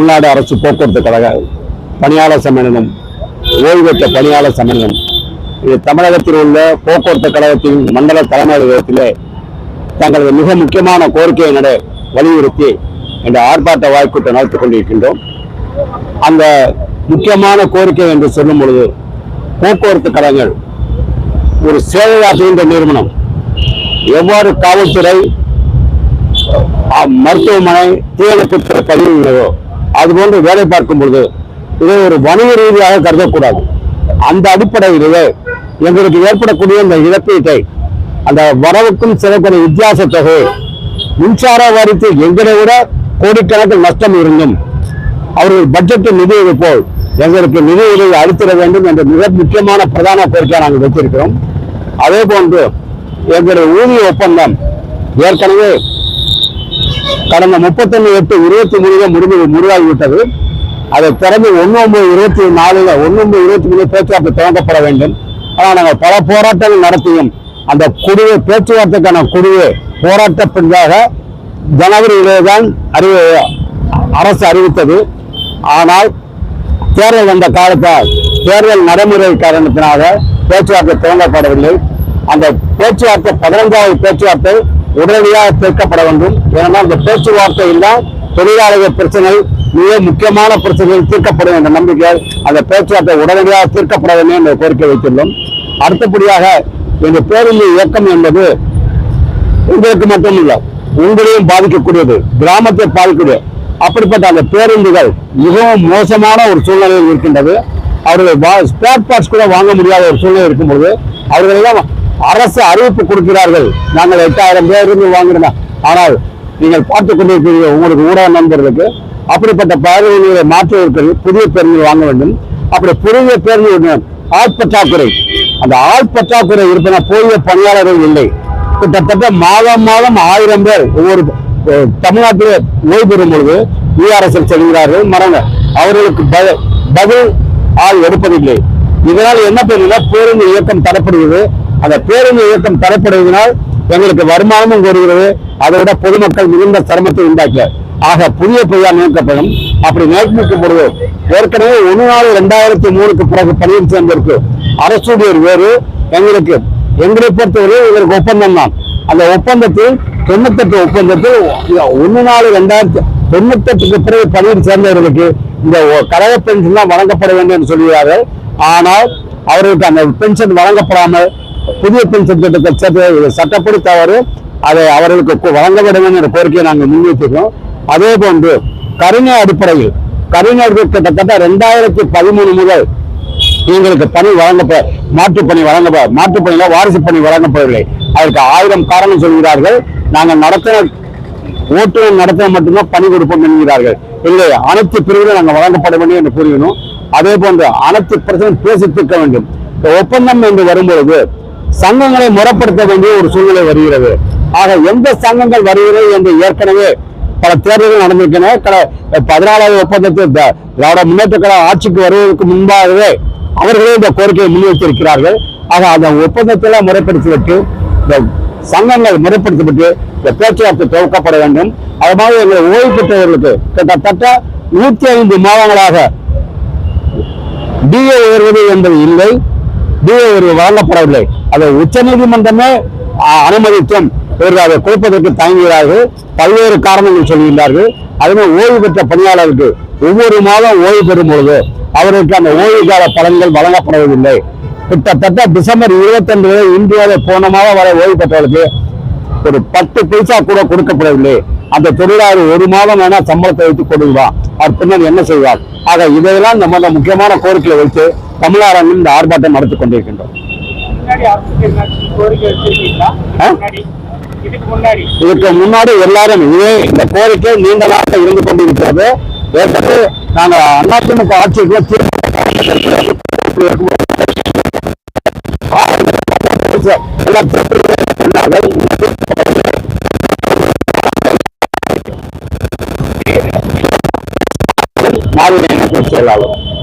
தமிழ்நாடு அரசு போக்குவரத்து கழக பணியாளர் சம்மேளனம் ஓய்வு பெற்ற பணியாளர் சம்மேளனம் இது தமிழகத்தில் உள்ள போக்குவரத்து கழகத்தின் மண்டல தலைமை அலுவலகத்திலே தங்களது மிக முக்கியமான கோரிக்கையை நட வலியுறுத்தி இந்த ஆர்ப்பாட்ட வாய்க்கூட்டம் நடத்தி கொண்டிருக்கின்றோம். அந்த முக்கியமான கோரிக்கை என்று சொல்லும் பொழுது போக்குவரத்து கழகங்கள் ஒரு சேவையாற்றுகின்ற நிறுவனம். எவ்வாறு காவல்துறை மருத்துவமனை தீயணைப்புத்துறை பதிவு உள்ளதோ அதுபோன்று வேலை பார்க்கும் பொழுது இதை ஒரு வணிக ரீதியாக கருதக்கூடாது. அந்த அடிப்படையிலேயே எங்களுக்கு ஏற்படக்கூடிய இந்த இழப்பீட்டை அந்த வரவுக்கும் செலவுக்கும் வித்தியாச தொகை மின்சார வாரித்து எங்களை விட கோடிக்கணக்கில் நஷ்டம் இருந்தும் அவர்கள் பட்ஜெட்டில் நிதி போல் எங்களுக்கு நிதி உதவி அளித்திட வேண்டும் என்ற மிக முக்கியமான பிரதான கோரிக்கையை நாங்கள் வைத்திருக்கிறோம். அதே போன்று எங்களுடைய ஊதிய ஒப்பந்தம் ஏற்கனவே கடந்த முப்பத்தொன்னு எட்டு இருபத்தி மூணுல முடிவு முடிவாகிவிட்டது. அதை திறந்து ஒன்று ஒன்பது இருபத்தி நாலுல ஒன்று ஒன்பது இருபத்தி மூணு பேச்சுவார்த்தை துவங்கப்பட வேண்டும். ஆனால் நாங்கள் பல போராட்டங்கள் நடத்தியும் அந்த குழுவை பேச்சுவார்த்தைக்கான குழுவை போராட்ட பின்பாக ஜனவரியிலே தான் அறிவு அரசு அறிவித்தது. ஆனால் தேர்தல் வந்த காலத்தால் தேர்தல் நடைமுறை காரணத்தினாக பேச்சுவார்த்தை துவங்கப்படவில்லை. அந்த பேச்சுவார்த்தை பதினைந்தாவது பேச்சுவார்த்தை உடனடியாக தீர்க்கப்பட வேண்டும். ஏனென்றால் அந்த பேச்சுவார்த்தையில் தான் தொழிலாளர்கள் பிரச்சனை மிக முக்கியமான பிரச்சனைகள் தீர்க்கப்படும் என்ற நம்பிக்கை அந்த பேச்சுவார்த்தை உடனடியாக தீர்க்கப்பட வேண்டும் என்ற கோரிக்கை வைத்துள்ளோம். அடுத்தபடியாக இந்த பேருந்து இயக்கம் என்பது உங்களுக்கு மட்டுமில்லை உங்களையும் பாதிக்கக்கூடியது கிராமத்தை பாதிக்கக்கூடிய அப்படிப்பட்ட அந்த பேருந்துகள் மிகவும் மோசமான ஒரு சூழ்நிலையில் இருக்கின்றது. அவர்கள் ஸ்பேர் பார்ட்ஸ் கூட வாங்க முடியாத ஒரு சூழ்நிலை இருக்கும்பொழுது அவர்களெல்லாம் அரசு அறிவிப்பு கொடுக்கிறார்கள். நாங்கள் எட்டாயிரம் பேர் இருந்து வாங்குறோம்? ஆனால் நீங்கள் பார்த்துக் கொண்டிருக்கிற உங்களுக்கு ஊடக நண்பர்களுக்கு. அப்படிப்பட்ட பேருந்துகளை மாற்றுவதற்கு புதிய பேருந்துகள் வாங்க வேண்டும். அப்படி புதிய பேருந்து ஆட்பற்றாக்குறை அந்த ஆட்பற்றாக்குறை இருப்பன போதிய பணியாளர்கள் இல்லை. கிட்டத்தட்ட மாதம் மாதம் ஆயிரம் பேர் ஒவ்வொரு தமிழ்நாட்டிலே ஓய்வு பெறும் பொழுது விஆர்எஸ்எல் செல்கிறார்கள். மறங்க அவர்களுக்கு பதில் ஆள் எடுப்பதில்லை. இதனால் என்ன பண்ணுன்னா பேருந்து இயக்கம் தரப்படுகிறது அந்த பேருந்து இயக்கம் தரப்படுவதனால் எங்களுக்கு வருமானமும் கூறுகிறது அதை விட பொதுமக்கள் மிகுந்த சிரமத்தை உண்டாக்க ஆக புதிய பெரியார் நியமிக்கப்படும். அப்படி நியமிக்கும் பொழுது ஏற்கனவே ஒன்று நாலு ரெண்டாயிரத்தி மூணுக்கு பிறகு பணியில் சேர்ந்திருக்கு. அரசு வேறு எங்களுக்கு எங்களை பொறுத்தவரை எங்களுக்கு ஒப்பந்தம் தான். அந்த ஒப்பந்தத்தில் தொண்ணூத்தெட்டு ஒப்பந்தத்தில் ஒன்று நாலு ரெண்டாயிரத்தி தொண்ணூத்தெட்டுக்கு பிறகு பணியில் சேர்ந்தவர்களுக்கு இந்த கழக பென்ஷன் தான் வழங்கப்பட வேண்டும் என்று சொல்கிறார்கள். ஆனால் அவர்களுக்கு அந்த பென்ஷன் வழங்கப்படாமல் புதிய பென்ஷன் திட்டத்தை சட்ட சட்டப்படி தவறு. அதை அவர்களுக்கு கு- வழங்க வேண்டும் என்ற கோரிக்கையை நாங்கள் முன்வைத்திருக்கோம் அதே போன்று கருணை அடிப்படையில் கருணையர்கள் கிட்டத்தட்ட ரெண்டாயிரத்தி பதிமூணு முதல் எங்களுக்கு பணி வழங்கப்ப மாற்றுப் பணி வழங்க மாற்றுப் பணியில வாரிசு பணி வழங்கப்படவில்லை. அதற்கு ஆயிரம் காரணம் சொல்கிறார்கள். நாங்கள் நடத்தின ஓட்டுநர் நடத்தின மட்டும்தான் பணி கொடுப்போம் என்கிறார்கள். இல்லை அனைத்து பிரிவிலும் நாங்கள் வழங்கப்பட வேண்டும் என்று கூறினோம் அதே போன்று அனைத்து பிரச்சனை பேசி தீர்க்க வேண்டும். ஒப்பந்தம் என்று வரும்பொழுது சங்கங்களை முறைப்படுத்த வேண்டிய ஒரு சூழ்நிலை வருகிறது. ஆக எந்த சங்கங்கள் வருகிறது என்று ஏற்கனவே பல தேர்தல்கள் நடந்திருக்கின்றன. கட- பதினாலாவது ஒப்பந்தத்தில் திராவிட முன்னேற்ற கழக ஆட்சிக்கு வருவதற்கு முன்பாகவே அவர்களே இந்த கோரிக்கையை முன்வைத்திருக்கிறார்கள். ஆக அந்த ஒப்பந்தத்தெல்லாம் முறைப்படுத்திவிட்டு இந்த சங்கங்கள் முறைப்படுத்தப்பட்டு இந்த பேச்சுவார்த்தை துவக்கப்பட வேண்டும். அது மாதிரி எங்களை ஓய்வு பெற்றவர்களுக்கு கிட்டத்தட்ட நூத்தி ஐந்து மாதங்களாக டிஏ உயர்வது என்பது இல்லை. டிஏ வழங்கப்படவில்லை. அதை உச்சநீதிமன்றமே நீதிமன்றமே அனுமதித்தும் இவர்கள் அதை கொடுப்பதற்கு தயங்குகிறார்கள். பல்வேறு காரணங்கள் சொல்கிறார்கள் அதுவே ஓய்வு பெற்ற பணியாளருக்கு ஒவ்வொரு மாதம் ஓய்வு பெறும் பொழுது அவருக்கு அந்த ஓய்வு கால பலன்கள் வழங்கப்படுவதில்லை கிட்டத்தட்ட டிசம்பர் இருபத்தஞ்சு வரை இந்தியாவில் போன மாதம் வரை ஓய்வு பெற்றவர்களுக்கு ஒரு பத்து பைசா கூட கொடுக்கப்படவில்லை. அந்த தொழிலாளர் ஒரு மாதம் வேணா சம்பளத்தை வைத்து கொடுக்கலாம் அவர் பின்னர் என்ன செய்வார் ஆக இதையெல்லாம் நம்ம முக்கியமான கோரிக்கையை வைத்து தமிழ்நாடு இந்த ஆர்ப்பாட்டம் நடத்தி கொண்டிருக்கின்றோம். இதுக்கு முன்னாடி. எல்லாரும் இதே இந்த கோரிக்கை நீண்ட நாட்கள் இருந்து கொண்டிருக்கிறது. ஏற்கனவே நாங்கள் அதிமுக ஆட்சிக்கு தீர்ப்பு છે એના પ્રક્રિયા મારી